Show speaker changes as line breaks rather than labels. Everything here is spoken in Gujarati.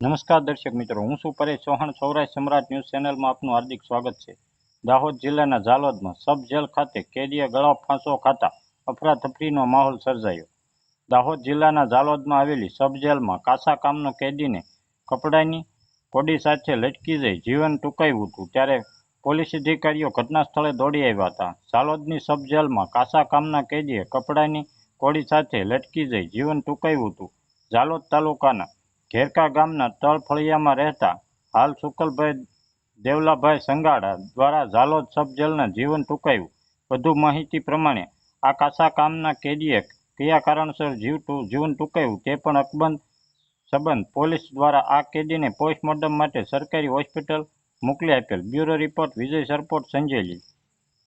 નમસ્કાર દર્શક મિત્રો, હું છું પરેશ ચૌહાણ. સૌરાષ્ટ્ર સમ્રાટ ન્યૂઝ ચેનલમાં આપનું હાર્દિક સ્વાગત છે. દાહોદ જિલ્લાના ઝાલોદમાં સબ જેલ ખાતે કેદીએ ગળા ફાંસો ખાતા અફરાતફરીનો માહોલ સર્જાયો. દાહોદ જિલ્લાના ઝાલોદમાં આવેલી સબ જેલમાં કાસા કામનો કેદીને કપડાની કોડી સાથે લટકી જઈ જીવન ટૂંકાવ્યું હતું. ત્યારે પોલીસ અધિકારીઓ ઘટના સ્થળે દોડી આવ્યા હતા. ઝાલોદની સબ જેલમાં કાસા કામના કેદીએ કપડાની કોડી સાથે લટકી જઈ જીવન ટૂંકાવ્યું હતું. ઝાલોદ તાલુકાના ઘેરકા ગામના તળ ફળિયામાં રહેતા હાલ શુકલભાઈ દેવલાભાઈ સંગાડા દ્વારા ઝાલોદ સબ જેલના જીવન ટૂંકાયું. વધુ માહિતી પ્રમાણે આ કાસા કામના કેદીએ કયા કારણસર જીવ જીવન ટૂંકાયું તે પણ અકબંધ સંબંધ પોલીસ દ્વારા આ કેદીને પોસ્ટમોર્ટમ માટે સરકારી હોસ્પિટલ મોકલી આપેલ બ્યુરો રિપોર્ટ વિજય સરપોટ સંજયલી